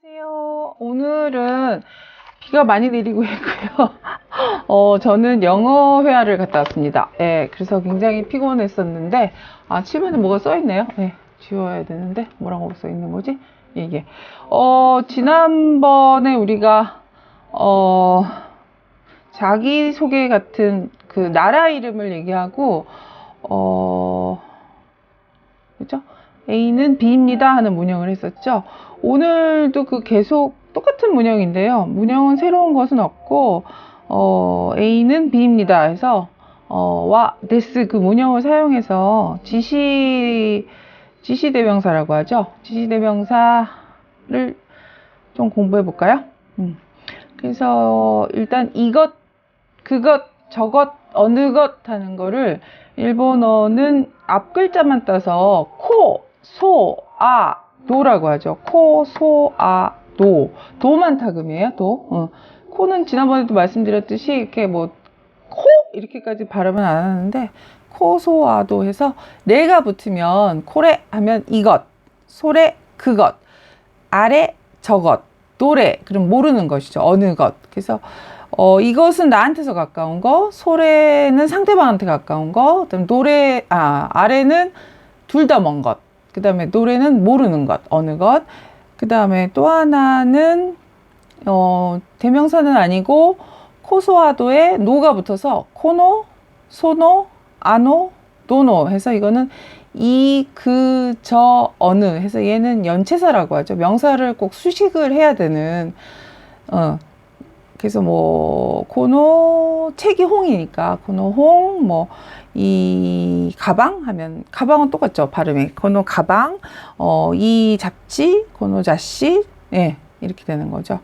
안녕하세요. 오늘은 비가 많이 내리고 있고요. 어, 저는 영어 회화를 갔다 왔습니다. 예, 그래서 굉장히 피곤했었는데, 아, 치면에 뭐가 써 있네요. 예, 지워야 되는데, 뭐라고 써 있는 거지? 이게. 어, 지난번에 우리가, 어, 자기 소개 같은 그 나라 이름을 얘기하고, 어, 그죠? A는 B입니다 하는 문형을 했었죠. 오늘도 그 계속 똑같은 문형인데요. 문형은 새로운 것은 없고, 어, A는 B입니다 해서, 어, 와, this 그 문형을 사용해서 지시, 지시 대명사라고 하죠. 지시 대명사를 좀 공부해 볼까요? 음. 그래서 일단 이것, 그것, 저것, 어느 것 하는 거를 일본어는 앞 글자만 따서 코, 소, 아, 도라고 하죠. 코, 소, 아, 도. 도만 타금이에요, 도. 어. 코는 지난번에도 말씀드렸듯이 이렇게 뭐, 코! 이렇게까지 발음은 안 하는데, 코, 소, 아, 도 해서 내가 붙으면 코레 하면 이것, 소레 그것, 아래 저것, 도래 그럼 모르는 것이죠. 어느 것. 그래서 어, 이것은 나한테서 가까운 거, 소래는 상대방한테 가까운 거, 그다음 노래, 아, 아래는 둘 다 먼 것, 그 다음에 노래는 모르는 것, 어느 것, 그 다음에 또 하나는, 어, 대명사는 아니고, 코소아도에 노가 붙어서 코노, 소노, 아노, 도노 해서 이거는 이, 그, 저, 어느 해서 얘는 연체사라고 하죠. 명사를 꼭 수식을 해야 되는, 어, 그래서 뭐 고노 책이 홍이니까 고노 홍 뭐 이 가방 하면 가방은 똑같죠 발음이. 고노 가방 어 이 잡지 고노 잡시 예 이렇게 되는 거죠.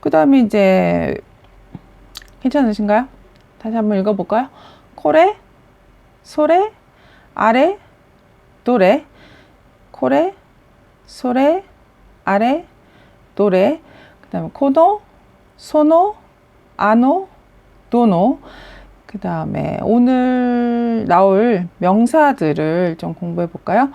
그 다음에 이제 괜찮으신가요? 다시 한번 읽어볼까요? 코레 소레 아래 도레. 코레 소레 아래 도레. 그 다음에 코노 소노, 아노, 도노, 그 다음에 오늘 나올 명사들을 좀 공부해 볼까요?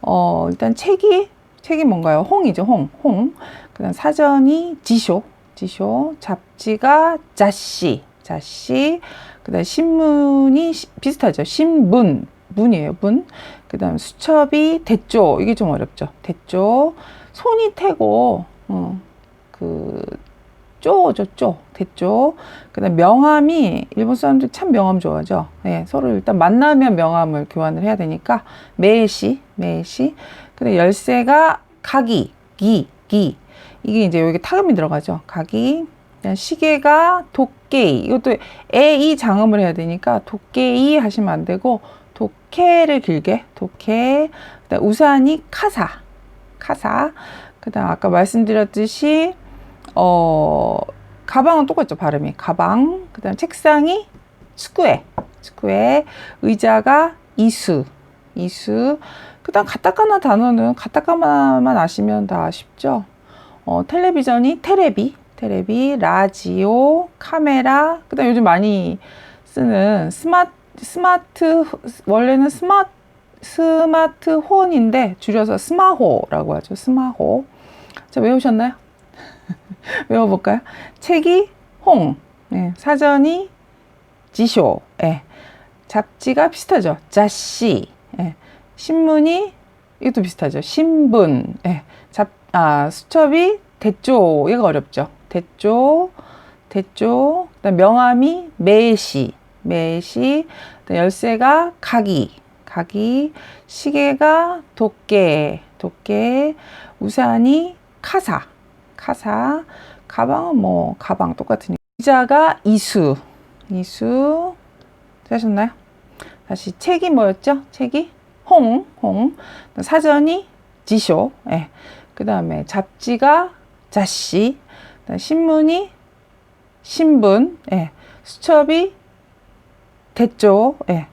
어, 일단 책이, 책이 뭔가요? 홍이죠, 홍, 홍. 그 다음 사전이 지쇼, 지쇼. 잡지가 자씨, 자씨. 그 다음 신문이 시, 비슷하죠. 신문, 문이에요, 문. 그 다음 수첩이 대조, 이게 좀 어렵죠. 대조. 손이 태고, 어, 그, 쪼죠, 쪼. 됐죠. 그 다음 명함이, 일본 사람들 참 명함 좋아하죠. 예, 서로 일단 만나면 명함을 교환을 해야 되니까, 매시. 그 다음 열쇠가 가기, 기, 기. 이게 이제 여기 타금이 들어가죠. 가기. 시계가 도깨이. 이것도 에, 이 장음을 해야 되니까 도깨이 하시면 안 되고, 도케를 길게, 도케. 그 다음 우산이 카사, 카사. 그 다음 아까 말씀드렸듯이, 어, 가방은 똑같죠, 발음이. 가방. 그 다음 책상이 스쿠에. 스쿠에. 의자가 이수. 이수. 그 다음 가타카나 단어는 가타카나만 아시면 다 쉽죠. 어, 텔레비전이 테레비. 테레비. 라지오. 카메라. 그 다음 요즘 많이 쓰는 스마트, 스마트, 원래는 스마트, 스마트폰인데 줄여서 스마호라고 하죠. 스마호. 자, 외우셨나요? 외워볼까요? 책이 홍, 네, 사전이 지쇼, 네, 잡지가 비슷하죠. 자씨, 네, 신문이 이것도 비슷하죠. 신분, 네, 잡, 아, 수첩이 대조, 얘가 어렵죠. 대조, 대조, 그다음 명함이 매시, 매시, 열쇠가 가기, 가기, 시계가 도깨, 도깨, 우산이 카사, 카사, 가방은 뭐 가방 똑같으니까. 의자가 이수, 이수 하셨나요? 다시 책이 뭐였죠? 책이 홍, 홍. 사전이 지쇼. 예. 그 다음에 잡지가 자씨. 신문이 신분. 예. 수첩이 대조. 예.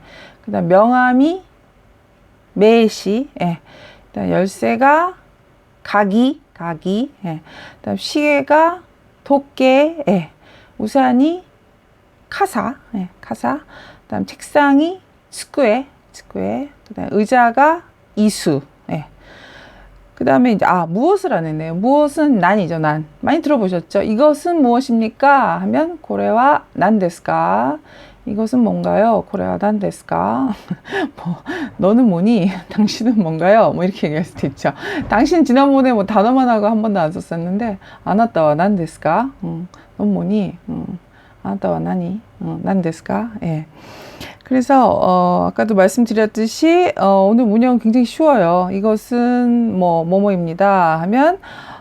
그 다음 명함이 매시. 예. 열쇠가 가기. 가기, 예. 그다음 시계가 도깨, 예. 우산이 카사, 예. 카사. 그다음 책상이 스쿠에, 스쿠에. 그다음 의자가 이수, 예. 그 다음에 이제, 아, 무엇을 안 했네요. 무엇은 난이죠, 난. 많이 들어보셨죠? 이것은 무엇입니까? 하면, 고래와 난 데스까? 이것은 뭔가요? 난 데스까? 뭐, 너는 뭐니? 당신은 뭔가요? 뭐, 이렇게 얘기할 수도 있죠. 당신 지난번에 뭐 단어만 하고 한 번도 안 썼었는데, 아나타와 난 데스까? 응, 넌 뭐니? 응, 아나타와 나니? 응, 난 데스까? 예. 그래서 어, 아까도 말씀드렸듯이 어, 오늘 문형 굉장히 쉬워요. 이것은 뭐 뭐뭐입니다 하면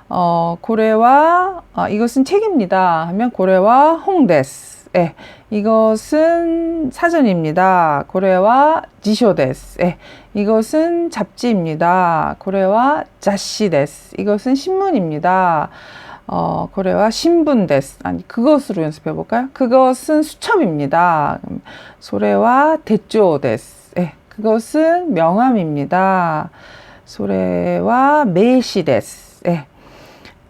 어, 고래와 아, 이것은 책입니다 하면 고래와 홍데스. 예. 이것은 사전입니다. 고래와 지쇼데스. 예. 이것은 잡지입니다. 고래와 자시데스. 이것은 신문입니다. 어, 고래와 신분 데스. 아니, 그것으로 연습해 볼까요? 그것은 수첩입니다. 소래와 대조 데스. 예, 그것은 명함입니다. 소래와 메시 데스. 예.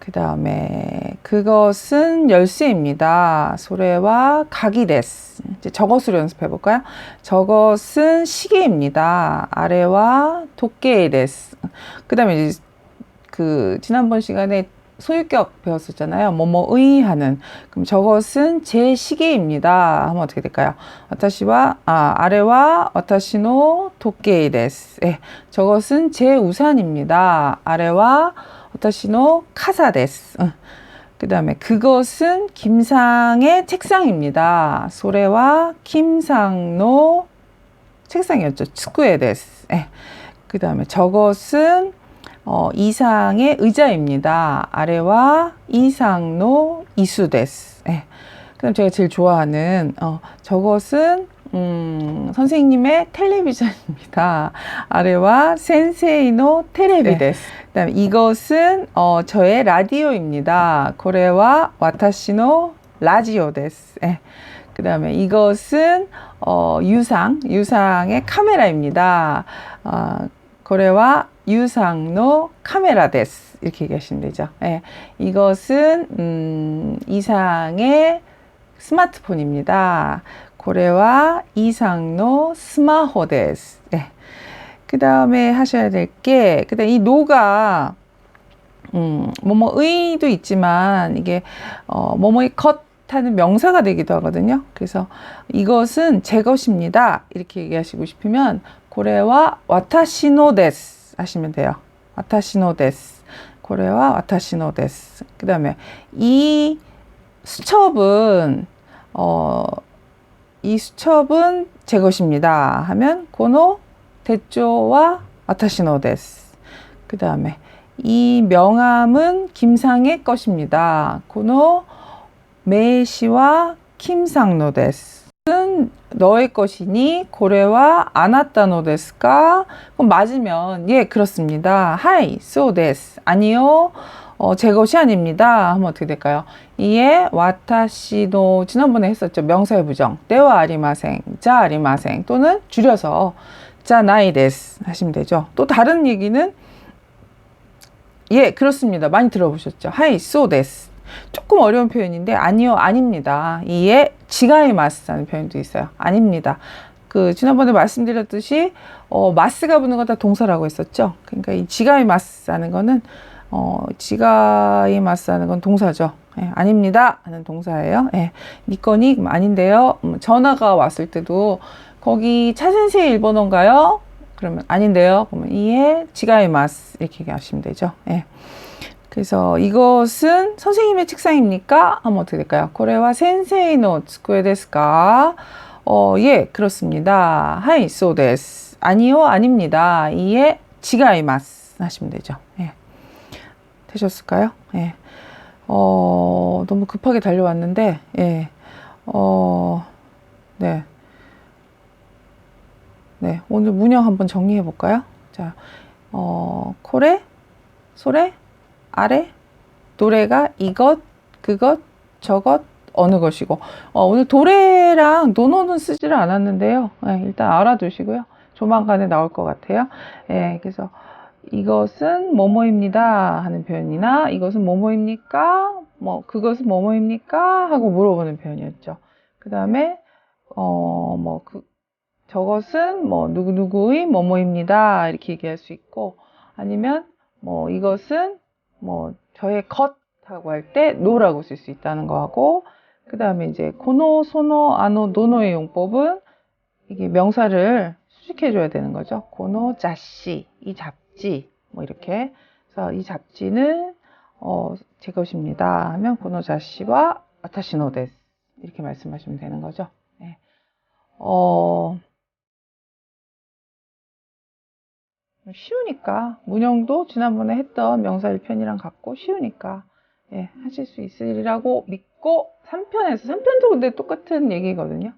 그 다음에 그것은 열쇠입니다. 소래와 가기 데스. 이제 저것으로 연습해 볼까요? 저것은 시계입니다. 아래와 도끼 데스. 그 다음에 이제 그 지난번 시간에 소유격 배웠었잖아요. 뭐뭐의 하는. 그럼 저것은 제 시계입니다. 하면 어떻게 될까요? 와타시와 아, 아래와 와타시노 도끼 데스. 예, 저것은 제 우산입니다. 아래와 와타시노 카사 데스. 응. 그 다음에 그것은 김상의 책상입니다. 소래와 김상노 책상이었죠. 축구에 데스. 예. 그 다음에 저것은 어, 이상의 의자입니다. 아래와 이상노 이수 데스. 예. 그다음 제가 제일 좋아하는 어, 저것은 음, 선생님의 텔레비전입니다. 아래와 센세이노 테레비데스. 네. 그다음 이것은 어, 저의 라디오입니다. 고래와 와타시노 라지오 데스. 예. 그 다음에 이것은 어, 유상, 유상의 카메라입니다. 어, 고래와 유상노 카메라 데스 이렇게 얘기하시면 되죠. 예, 이것은 음, 이상의 스마트폰입니다. 고래와 이상노 스마호 데스. 예. 그 다음에 하셔야 될 게, 그 다음 이 노가, 음, 뭐뭐의도 있지만, 이게, 어, 뭐뭐의 컷 하는 명사가 되기도 하거든요. 그래서 이것은 제 것입니다. 이렇게 얘기하시고 싶으면, 고래와 와타시노 데스 하시면 돼요. 와타시노 데스. 고래와 와타시노 데스. 그 다음에 이 수첩은, 어, 이 수첩은 제 것입니다. 하면 고노 대조와 와타시노 데스. 그 다음에 이 명함은 김상의 것입니다. 고노 메이시와 김상노 데스. 은 너의 것이니 고래와 아나타노 데스까? 그럼 맞으면 예 그렇습니다. 하이 소 데스 아니요 어, 제 것이 아닙니다. 하면 어떻게 될까요? 이에 와타시노 지난번에 했었죠. 명사의 부정 때와 아리마생 자 아리마생 또는 줄여서 자 나이 데스 하시면 되죠. 또 다른 얘기는 예 그렇습니다. 많이 들어보셨죠. 하이 소 데스 조금 어려운 표현인데 아니요 아닙니다. 이에 지가이 마스라는 표현도 있어요. 아닙니다. 그 지난번에 말씀드렸듯이 어, 마스가 붙는 건 다 동사라고 했었죠. 그러니까 이 지가이 마스라는 거는 어, 지가이마스라는 건 동사죠. 예, 아닙니다 하는 동사예요. 예, 니꺼니 아닌데요. 음, 전화가 왔을 때도 거기 차센세 일본어인가요? 그러면 아닌데요. 그러면 이에 지가이마스 이렇게 얘기하시면 되죠. 예. 그래서 이것은 선생님의 책상입니까? 하면 어떻게 될까요? 고래와 센세이노 츠쿠에 데스까? 어, 예, 그렇습니다. 하이, 소 데스. 아니요, 아닙니다. 이에 지가이마스 하시면 되죠. 예. 되셨을까요? 예. 어, 너무 급하게 달려왔는데, 예. 어, 네. 네. 오늘 문형 한번 정리해 볼까요? 자, 어, 코레, 소레, 아래 노래가 이것, 그것, 저것, 어느 것이고 어, 오늘 도래랑 노노는 쓰지를 않았는데요. 네, 일단 알아두시고요. 조만간에 나올 것 같아요. 예, 그래서 이것은 뭐뭐입니다 하는 표현이나 이것은 뭐뭐입니까? 뭐 그것은 뭐뭐입니까? 하고 물어보는 표현이었죠. 그 다음에 어 뭐 그 저것은 뭐 누구누구의 뭐뭐입니다 이렇게 얘기할 수 있고 아니면 뭐 이것은 뭐 저의 것 하고 할 때 노라고 쓸 수 있다는 거하고 그 다음에 이제 고노, 소노, 아노, 노노의 용법은 이게 명사를 수식해 줘야 되는 거죠. 고노, 자씨, 이 잡지, 뭐 이렇게. 그래서 이 잡지는 어, 제 것입니다. 하면 고노 자씨와 아타시노 데스 이렇게 말씀하시면 되는 거죠. 네. 어, 쉬우니까 문형도 지난번에 했던 명사 1편이랑 같고 쉬우니까 예, 하실 수 있으리라고 믿고 3편에서 3편도 근데 똑같은 얘기거든요.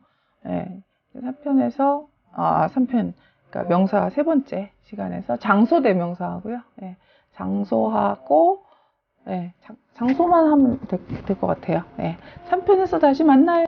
예, 3편에서 아 3편 그러니까 명사 세 번째 시간에서 장소 대명사 하고요. 예, 장소하고 예, 장, 소만 하면 될 것 같아요. 예, 3편에서 다시 만나요.